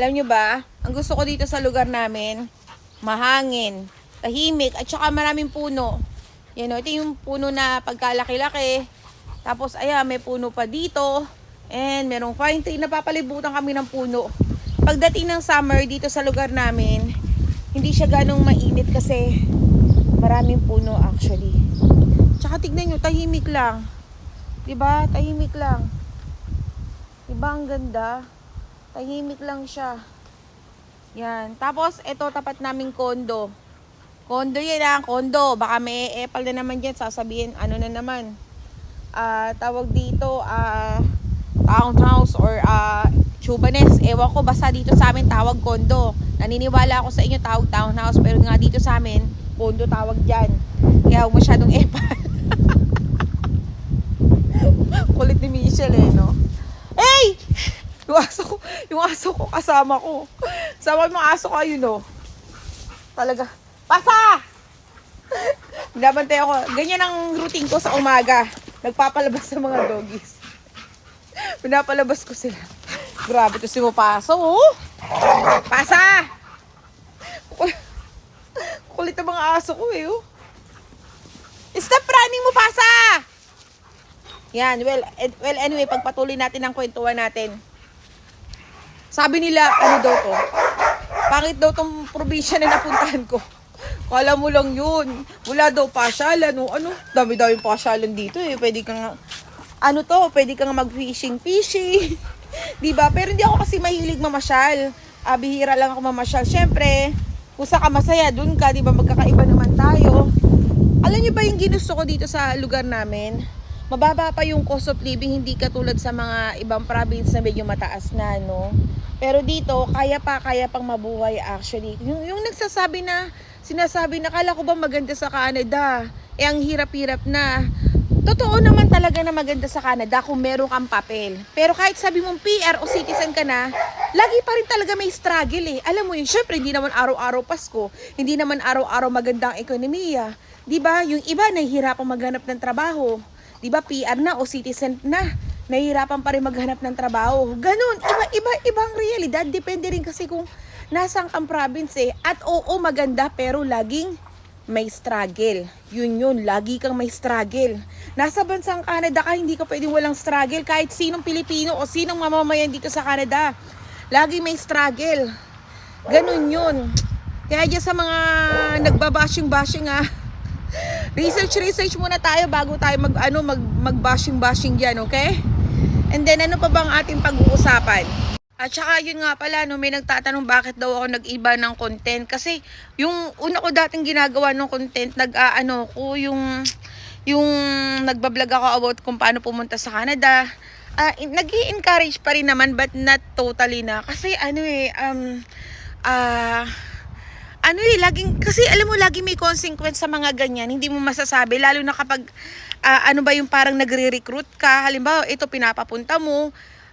Alam nyo ba, ang gusto ko dito sa lugar namin, mahangin, tahimik, at saka maraming puno. Yan o, ito yung puno na pagkalaki-laki. Tapos, ayan, may puno pa dito. And merong pine tree, napapalibutan kami ng puno. Pagdating ng summer dito sa lugar namin, hindi siya ganong mainit kasi maraming puno actually. Tsaka tignan nyo, tahimik lang. 'Di ba? Tahimik lang. 'Di ba ang ganda? Tahimik lang siya. Yan. Tapos, ito tapat naming kondo. Kondo yan ah, kondo. Baka may epal na naman dyan. Sasabihin, ano na naman. Ah, tawag dito, ah, townhouse or ah, Chubanes. Ewan ko, basta dito sa amin tawag kondo. Naniniwala ako sa inyo tawag townhouse. Pero nga dito sa amin, kondo tawag dyan. Kaya huwag masyadong epal. Kulit ni Michelle eh, no? Hey! Yung aso ko, yung aso ko kasama ko. Sama mo aso ko, ayun no. Talaga. Pasa! Nabantay ako. Ganyan ang routine ko sa umaga. Nagpapalabas sa mga doggies. Pinapalabas ko sila. Grabe to si Mupaso, oh. Pasa! Kul- Kulit ang mga aso ko eh, oh. Stop running mo, Pasa! Yan, well, well anyway, pagpatuloy natin ang kwentuhan natin. Sabi nila, ano daw to? Pangit daw tong probinsya na napuntahan ko. Kala mo lang yun. Wala daw pasyalan. No? Ano? Dami-dami pasyalan dito eh. Pwede kang, ano to, pwede kang mag-fishing-fishing. di ba? Pero hindi ako kasi mahilig mamasyal. Ah, bihira lang ako mamasyal. Siyempre, kung sa ka masaya, dun ka, di ba? Magkakaiba naman tayo. Alam niyo ba yung ginusto ko dito sa lugar namin? Mababa pa yung cost of living, hindi katulad sa mga ibang province na medyo mataas na, no? Pero dito, kaya pa, kaya pang mabuhay actually. Yung, yung nagsasabi na, sinasabi na, kala ko ba maganda sa Canada? Eh, ang hirap-hirap na. Totoo naman talaga na maganda sa Canada kung meron kang papel. Pero kahit sabi mong PR o citizen ka na, lagi pa rin talaga may struggle eh. Alam mo yun, syempre hindi naman araw-araw Pasko, hindi naman araw-araw magandang ekonomiya. 'Di ba? Yung iba nahihirapang maghanap ng trabaho. 'Di ba? PR na o citizen na, nahihirapan pa rin maghanap ng trabaho. Ganun, iba-iba ibang realidad. Depende rin kasi kung nasang kang province eh. At oo, maganda pero laging may struggle. Yun yun, lagi kang may struggle. Nasa bansang Canada ka, hindi ka pwedeng walang struggle. Kahit sinong Pilipino o sinong mamamayan dito sa Canada, lagi may struggle. Ganun yun. Kaya dyan sa mga nagbabashing-bashing ah, research research muna tayo bago tayo mag ano mag magbashing bashing diyan, okay? And then ano pa bang ating pag-uusapan? At saka yun nga pala, no, may nagtatanong bakit daw ako nag-iba ng content. Kasi yung una ko dating ginagawa ng content, nag-ano ko, yung, yung nagbablog ako about kung paano pumunta sa Canada. Ah, nag encourage pa rin naman, but not totally na. Kasi ano eh, um, ah, ano eh, laging, kasi alam mo, lagi may consequence sa mga ganyan. Hindi mo masasabi, lalo na kapag, ah, ano ba yung parang nagre-recruit ka. Halimbawa, ito pinapapunta mo,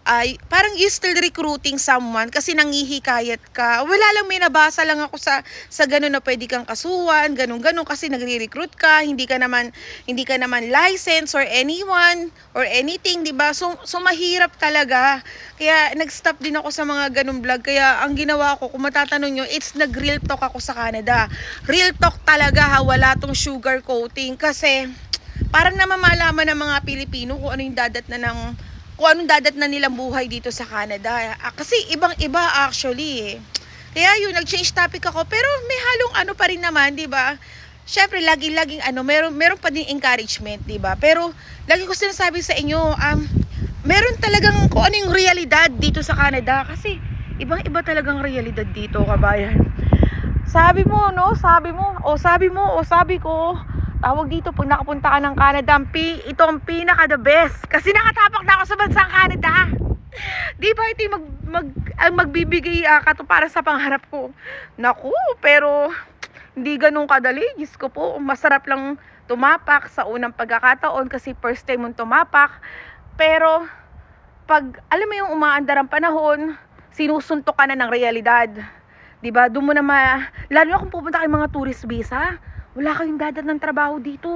ay parang you still recruiting someone kasi nangihikayat ka. Wala lang may nabasa lang ako sa sa ganun na pwede kang kasuhan, ganun ganun kasi nagre-recruit ka, hindi ka naman hindi ka naman license or anyone or anything, 'di ba? So so mahirap talaga. Kaya nag-stop din ako sa mga ganung vlog. Kaya ang ginawa ko, kung matatanong nyo, it's nag-real talk ako sa Canada. Real talk talaga ha, wala tong sugar coating kasi parang namamalaman ng mga Pilipino kung ano yung dadat na ng kung anong dadat na nilang buhay dito sa Canada. Ah, Kasi ibang-iba actually eh. Kaya yun, nag-change topic ako. Pero may halong ano pa rin naman, di ba? Siyempre, lagi-laging ano, meron, meron pa din encouragement, di ba? Pero, lagi ko sinasabi sa inyo, um, meron talagang kung ano realidad dito sa Canada. Kasi, ibang-iba talagang realidad dito, kabayan. Sabi mo, no? Sabi mo, o sabi mo, o sabi ko, tawag dito pag nakapunta ka ng Canada, ang pi, ito ang pinaka the best. Kasi nakatapak na ako sa bansang Canada. Di ba ito mag, mag, ang magbibigay uh, kato para sa pangarap ko? Naku, pero hindi ganun kadali. Diyos ko po, masarap lang tumapak sa unang pagkakataon kasi first time mong tumapak. Pero, pag alam mo yung umaandar ang panahon, sinusuntok ka na ng realidad. 'Di ba? Doon mo na ma lalo na kung pupunta kay mga tourist visa, wala kayong dadat ng trabaho dito.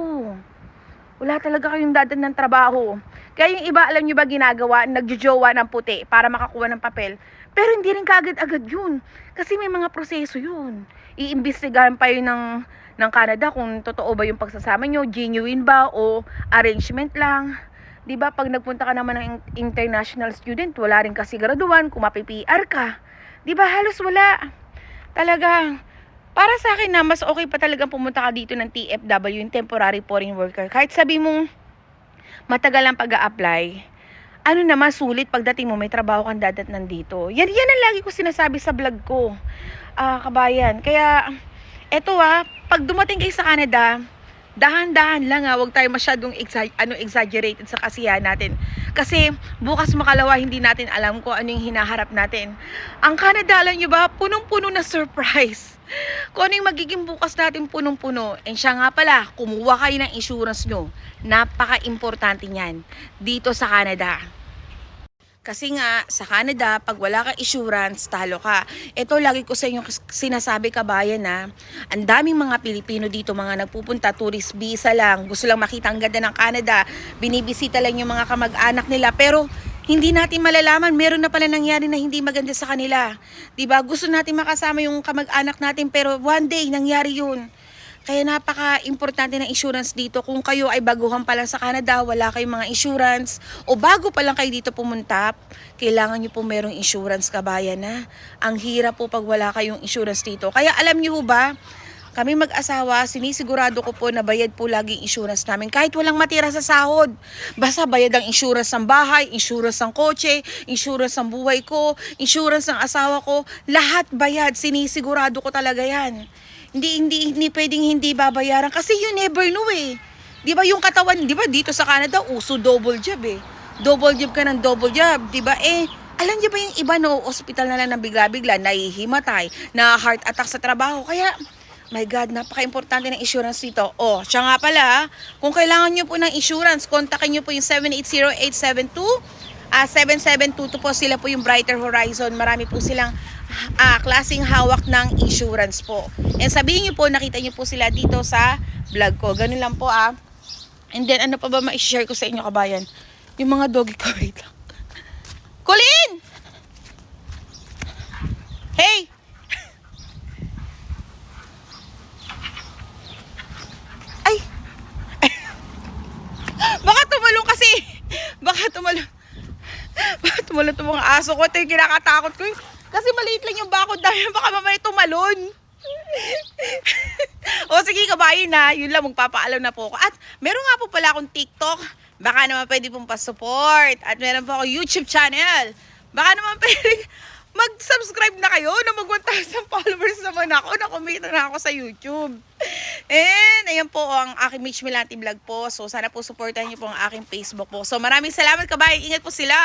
Wala talaga kayong dadat ng trabaho. Kaya yung iba, alam nyo ba ginagawa? Nagjojowa ng puti para makakuha ng papel. Pero hindi rin kaagad-agad yun. Kasi may mga proseso yun. Iimbestigahan pa yun ng, ng Canada kung totoo ba yung pagsasama nyo, genuine ba o arrangement lang. 'Di ba pag nagpunta ka naman ng in- international student, wala rin kasi graduan kung mapi-PR ka. 'Di ba halos wala. Talaga, para sa akin na mas okay pa talagang pumunta ka dito ng TFW, yung temporary foreign worker. Kahit sabi mong matagal ang pag apply ano naman sulit pagdating mo may trabaho kang dadat nandito. Yan yan ang lagi ko sinasabi sa vlog ko. Ah, kabayan. Kaya eto ah, pag dumating kayo sa Canada, dahan-dahan lang ah, wag tayo masyadong exa- ano exaggerated sa kasiyahan natin. Kasi bukas makalawa hindi natin alam kung ano yung hinaharap natin. Ang Canada, alam nyo ba, punong-puno na surprise. Kung ano yung magiging bukas natin punong-puno. And siya nga pala, kumuha kayo ng insurance nyo. Napaka-importante niyan dito sa Canada. Kasi nga, sa Canada, pag wala kang insurance, talo ka. Ito, lagi ko sa inyo sinasabi kabayan na, ang daming mga Pilipino dito, mga nagpupunta, tourist visa lang, gusto lang makita ang ganda ng Canada, binibisita lang yung mga kamag-anak nila, pero hindi natin malalaman, meron na pala nangyari na hindi maganda sa kanila. 'Di ba Gusto natin makasama yung kamag-anak natin, pero one day, nangyari yun. Kaya napaka-importante ng insurance dito. Kung kayo ay baguhan pa lang sa Canada, wala kayong mga insurance, o bago pa lang kayo dito pumunta, kailangan nyo po merong insurance kabayan na. Ang hirap po pag wala kayong insurance dito. Kaya alam nyo ba, kami mag-asawa, sinisigurado ko po na bayad po lagi yung insurance namin. Kahit walang matira sa sahod. Basta bayad ang insurance ng bahay, insurance ng kotse, insurance ng buhay ko, insurance ng asawa ko. Lahat bayad. Sinisigurado ko talaga yan. Hindi, hindi, hindi pwedeng hindi babayaran. Kasi you never know eh. Di ba yung katawan, di ba dito sa Canada, uso double job eh. Double job ka ng double job, di ba? Eh, alam niyo ba yung iba no, hospital na lang ng bigla-bigla, nahihimatay, na heart attack sa trabaho. Kaya, my God, napaka-importante ng insurance dito. Oh, siya nga pala, kung kailangan nyo po ng insurance, kontakin nyo po yung 780-872, ah 7722 po sila po yung Brighter Horizon. Marami po silang ah, klaseng hawak ng insurance po. And sabihin nyo po, nakita nyo po sila dito sa vlog ko. Ganun lang po ah. And then, ano pa ba ma-share ko sa inyo kabayan? Yung mga doggy ko, wait lang. Colin! Hey! Ay! Baka tumalong kasi. Baka tumalong. Baka tumalong itong mga aso ko. Ito yung kinakatakot ko. Kasi maliit lang yung bakod dahil baka mamaya tumalon. o sige kabayin na, yun lang magpapaalam na po ako. At meron nga po pala akong TikTok. Baka naman pwede pong pa-support. At meron po ako YouTube channel. Baka naman pwede mag-subscribe na kayo na mag 1,000 followers naman ako. Nakumita na ako sa YouTube. And ayan po ang aking Mitch Milante vlog po. So sana po supportahan niyo po ang aking Facebook po. So maraming salamat kabayan. Ingat po sila.